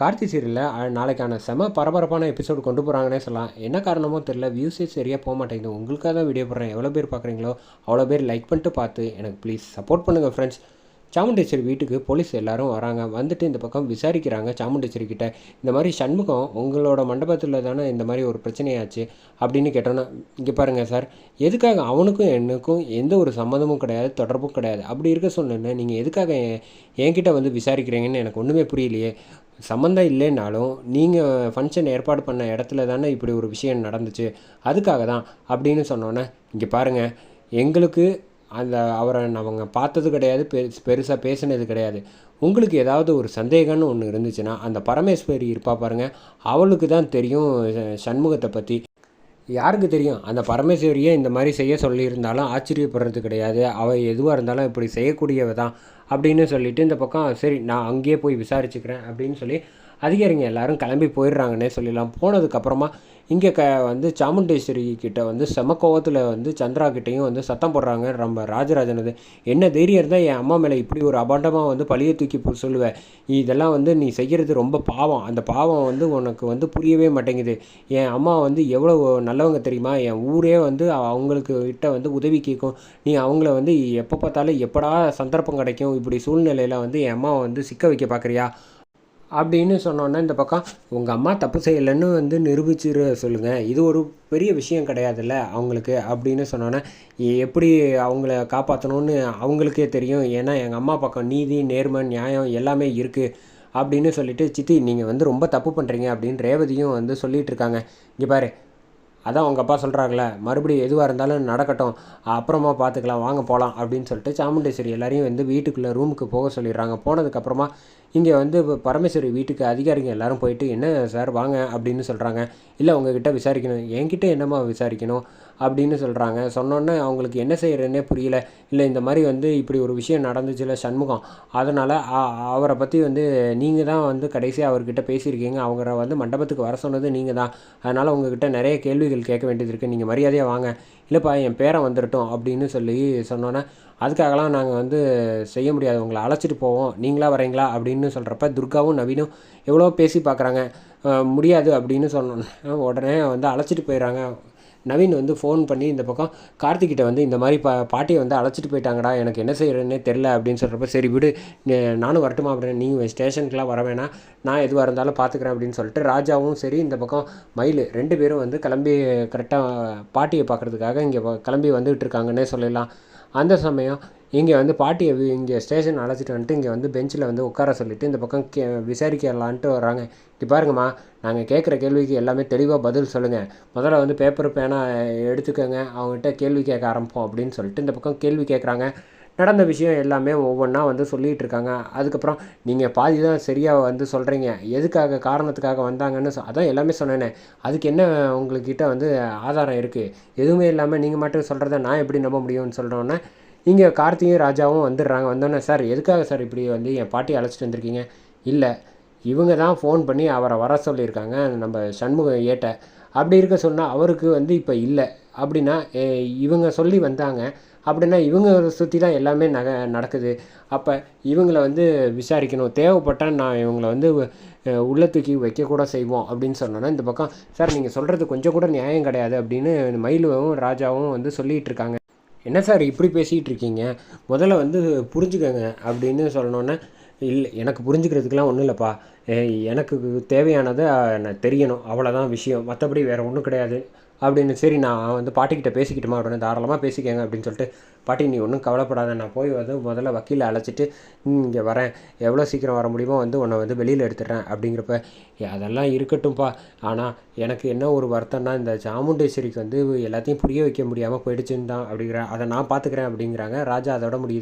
கார்த்தி சீரியலில் நாளைக்கான செம பரபரப்பான எபிசோடு கொண்டு போகிறாங்கன்னே சொல்லலாம். என்ன காரணமோ தெரில வியூஸே சரியாக போக மாட்டேங்குது. உங்களுக்காக தான் வீடியோ போடுறேன். எவ்வளோ பேர் பார்க்குறீங்களோ அவ்வளோ பேர் லைக் பண்ணிட்டு பார்த்து எனக்கு ப்ளீஸ் சப்போர்ட் பண்ணுங்கள் ஃப்ரெண்ட்ஸ் சாமுண்டேஸ்வரி வீட்டுக்கு போலீஸ் எல்லாரும் வராங்க. வந்துட்டு இந்த பக்கம் விசாரிக்கிறாங்க சாமுண்டேஸ்வரி கிட்ட. இந்த மாதிரி சண்முகம் உங்களோட மண்டபத்தில் தானே இந்த மாதிரி ஒரு பிரச்சனையாச்சு அப்படின்னு கேட்டோன்னா இங்கே பாருங்கள் சார் எதுக்காக அவனுக்கும் எனக்கும் எந்த ஒரு சம்மந்தமும் கிடையாது தொடர்பும் கிடையாது. அப்படி இருக்க சொன்னேன்னு நீங்கள் எதுக்காக என் என்கிட்ட வந்து விசாரிக்கிறீங்கன்னு எனக்கு ஒன்றுமே புரியலையே. சம்மந்தம் இல்லைன்னாலும் நீங்கள் ஃபங்க்ஷன் ஏற்பாடு பண்ண இடத்துல தானே இப்படி ஒரு விஷயம் நடந்துச்சு. அதுக்காக தான் அப்படின்னு சொன்னோன்னே இங்கே பாருங்கள் எங்களுக்கு அந்த அவரை அவங்க பார்த்தது கிடையாது பெருசு பெருசாக பேசினது கிடையாது. உங்களுக்கு ஏதாவது ஒரு சந்தேகம்னு ஒன்று இருந்துச்சுன்னா அந்த பரமேஸ்வரி இருப்பா பாருங்கள் அவளுக்கு தான் தெரியும் சண்முகத்தை பற்றி யாருக்கு தெரியும்? அந்த பரமேஸ்வரியே இந்த மாதிரி செய்ய சொல்லியிருந்தாலும் ஆச்சரியப்படுறது கிடையாது. அவள் எதுவாக இருந்தாலும் இப்படி செய்யக்கூடியவ தான் அப்படின்னு சொல்லிட்டு இந்த பக்கம் சரி நான் அங்கேயே போய் விசாரிச்சுக்கிறேன் அப்படின்னு சொல்லி அதிகாரிங்க எல்லாரும் கிளம்பி போயிடுறாங்கன்னே சொல்லலாம் போனதுக்கப்புறமா இங்கே க வந்து சாமுண்டேஸ்வரி கிட்ட வந்து செம கோவத்தில் வந்து சந்திரா கிட்டேயும் வந்து சத்தம் போடுறாங்க. நம்ம ராஜராஜனது என்ன தைரியம் இருந்தால் என் அம்மா மேலே இப்படி ஒரு அபாண்டமாக வந்து பழிய தூக்கி சொல்லுவேன் இதெல்லாம் வந்து நீ செய்கிறது ரொம்ப பாவம். அந்த பாவம் வந்து உனக்கு வந்து புரியவே மாட்டேங்குது. என் அம்மா வந்து எவ்வளோ நல்லவங்க தெரியுமா? என் ஊரே வந்து அவங்களுக்கு கிட்ட வந்து உதவி கேட்கும். நீ அவங்கள வந்து எப்போ பார்த்தாலும் எப்படா சந்தர்ப்பம் கிடைக்கும்? இப்படி சூழ்நிலையில் வந்து என் அம்மாவை வந்து சிக்க வைக்க பார்க்குறியா அப்படின்னு சொன்னோன்னே இந்த பக்கம் உங்கள் அம்மா தப்பு செய்யலைன்னு வந்து நிரூபிச்சிரு சொல்லுங்கள் இது ஒரு பெரிய விஷயம் கிடையாதுல்ல அவங்களுக்கு. அப்படின்னு சொன்னோன்னே எப்படி அவங்கள காப்பாற்றணும்னு அவங்களுக்கே தெரியும். ஏன்னா எங்கள் அம்மா பக்கம் நீதி நேர்மை நியாயம் எல்லாமே இருக்குது அப்படின்னு சொல்லிட்டு சித்தி நீங்கள் வந்து ரொம்ப தப்பு பண்ணுறீங்க அப்படின்னு ரேவதியும் வந்து சொல்லிகிட்டு இருக்காங்க. இங்கே பாரு அதான் உங்கள் அப்பா சொல்கிறாங்களே மறுபடியும் எதுவாக இருந்தாலும் நடக்கட்டும் அப்புறமா பார்த்துக்கலாம் வாங்க போகலாம் அப்படின்னு சொல்லிட்டு சாமுண்டேஸ்வரி எல்லாரையும் வந்து வீட்டுக்குள்ளே ரூமுக்கு போக சொல்லிடுறாங்க. போனதுக்கப்புறமா இங்கே வந்து பரமேஸ்வரி வீட்டுக்கு அதிகாரிங்க எல்லோரும் போயிட்டு என்ன சார் வாங்க அப்படின்னு சொல்கிறாங்க இல்லை உங்ககிட்ட விசாரிக்கணும். என்கிட்ட என்னம்மா விசாரிக்கணும்? அப்படின்னு சொல்கிறாங்க சொன்னோன்னே அவங்களுக்கு என்ன செய்கிறேன்னே புரியல. இல்லை இந்த மாதிரி வந்து இப்படி ஒரு விஷயம் நடந்துச்சுல சண்முகம். அதனால் அவரை பற்றி வந்து நீங்கள் தான் வந்து கடைசியாக அவர்கிட்ட பேசியிருக்கீங்க. அவரை வந்து மண்டபத்துக்கு வர சொன்னது நீங்கள் தான். அதனால் உங்ககிட்ட நிறைய கேள்விகள் கேட்க வேண்டியது இருக்குது நீங்கள் மரியாதையாக வாங்க. இல்லைப்பா என் பேரை வந்துடட்டும் அப்படின்னு சொல்லி சொன்னோன்னே அதுக்காகலாம் நாங்கள் வந்து செய்ய முடியாது. உங்களை அழைச்சிட்டு போவோம். நீங்களா வரீங்களா? அப்படின்னு சொல்கிறப்ப துர்காவும் நவீனும் எவ்வளோ பேசி பார்க்குறாங்க. முடியாது அப்படின்னு சொன்னோன்னே உடனே வந்து அழைச்சிட்டு போயிடுறாங்க நவீன் வந்து ஃபோன் பண்ணி இந்த பக்கம் கார்த்திகிட்ட வந்து இந்த மாதிரி பா பாட்டியை வந்து அழைச்சிட்டு போயிட்டாங்கடா எனக்கு என்ன செய்கிறேன்னே தெரில அப்படின்னு சொல்கிறப்ப சரி விடு நானும் வரட்டுமா அப்படின்னு நீங்கள் ஸ்டேஷனுக்குலாம் வர வேணாம் நான் எதுவாக இருந்தாலும் பார்த்துக்குறேன் அப்படின்னு சொல்லிட்டு ராஜாவும் சரி இந்த பக்கம் மயில் ரெண்டு பேரும் வந்து கிளம்பி கரெக்டாக பாட்டியை பார்க்குறதுக்காக இங்கே கிளம்பி வந்துகிட்டு இருக்காங்கன்னே சொல்லலாம் அந்த சமயம் இங்கே வந்து பாட்டியை இங்கே ஸ்டேஷன் அழைச்சிட்டு வந்துட்டு இங்கே வந்து பெஞ்சில் வந்து உட்கார சொல்லிவிட்டு இந்த பக்கம் கே விசாரிக்கலான்ட்டு வராங்க. இப்படி பாருங்கம்மா நாங்கள் கேட்குற கேள்விக்கு எல்லாமே தெளிவாக பதில் சொல்லுங்கள் முதல்ல வந்து பேப்பர் பேனா எடுத்துக்கோங்க. அவங்ககிட்ட கேள்வி கேட்க ஆரம்பிப்போம் அப்படின்னு சொல்லிட்டு இந்த பக்கம் கேள்வி கேட்குறாங்க. நடந்த விஷயம் எல்லாமே ஒவ்வொன்றா வந்து சொல்லிகிட்டு இருக்காங்க. அதுக்கப்புறம் நீங்கள் பாதி தான் சரியாக வந்து சொல்கிறீங்க எதுக்காக காரணத்துக்காக வந்தாங்கன்னு சொ அதான் எல்லாமே சொன்னேனே. அதுக்கு என்ன உங்கள்கிட்ட வந்து ஆதாரம் இருக்குது எதுவுமே இல்லாமல் நீங்கள் மட்டும் சொல்கிறத நான் எப்படி நம்ப முடியும்னு சொல்கிறோன்னே இங்கே கார்த்தியும் ராஜாவும் வந்துடுறாங்க. வந்தோடனே சார் எதுக்காக சார் இப்படி வந்து என் பாட்டி அழைச்சிட்டு வந்திருக்கீங்க? இல்லை இவங்க தான் ஃபோன் பண்ணி அவரை வர சொல்லியிருக்காங்க. நம்ம சண்முகம் ஏட்ட. அப்படி இருக்க சொன்னால் அவருக்கு வந்து இப்போ இல்லை. அப்படின்னா இவங்க சொல்லி வந்தாங்க. அப்படின்னா இவங்க சுற்றி தான் எல்லாமே நக நடக்குது. அப்போ இவங்களை வந்து விசாரிக்கணும். தேவைப்பட்டால் நான் இவங்களை வந்து உள்ள தூக்கி வைக்கக்கூட செய்வோம் அப்படின்னு சொன்னோன்னா இந்த பக்கம் சார் நீங்கள் சொல்கிறது கொஞ்சம் கூட நியாயம் கிடையாது. அப்படின்னு மயிலுவும் ராஜாவும் வந்து சொல்லிகிட்டு இருக்காங்க. என்ன சார் இப்படி பேசிகிட்டு இருக்கீங்க முதல்ல வந்து புரிஞ்சுக்கோங்க அப்படின்னு சொல்லணுன்னே இல்லை எனக்கு புரிஞ்சுக்கிறதுக்கெலாம் ஒன்றும் இல்லைப்பா. எனக்கு தேவையானதை நான் தெரியணும். அவ்வளோதான் விஷயம். மற்றபடி வேறு ஒன்றும் கிடையாது. அப்படின்னு சரி நான் வந்து பாட்டிக்கிட்ட பேசிக்கிட்டுமா அப்படின்னு தாராளமாக பேசிக்கங்க அப்படின்னு சொல்லிட்டு பாட்டி நீ ஒன்றும் கவலைப்படாத நான் போய் வந்து முதல்ல வக்கீலை அழைச்சிட்டு இங்கே வரேன். எவ்வளோ சீக்கிரம் வர முடியுமோ வந்து உன்னை வந்து வெளியில் எடுத்துடுறேன். அப்படிங்கிறப்ப அதெல்லாம் இருக்கட்டும்ப்பா. ஆனால் எனக்கு என்ன ஒரு வருத்தம்னா இந்த சாமுண்டேஸ்வரிக்கு வந்து எல்லாத்தையும் புரிய வைக்க முடியாமல் போயிடுச்சுன்னு தான் அப்படிங்கிற அதை நான் பார்த்துக்கிறேன் அப்படிங்கிறாங்க. ராஜா அதோட முடியுது.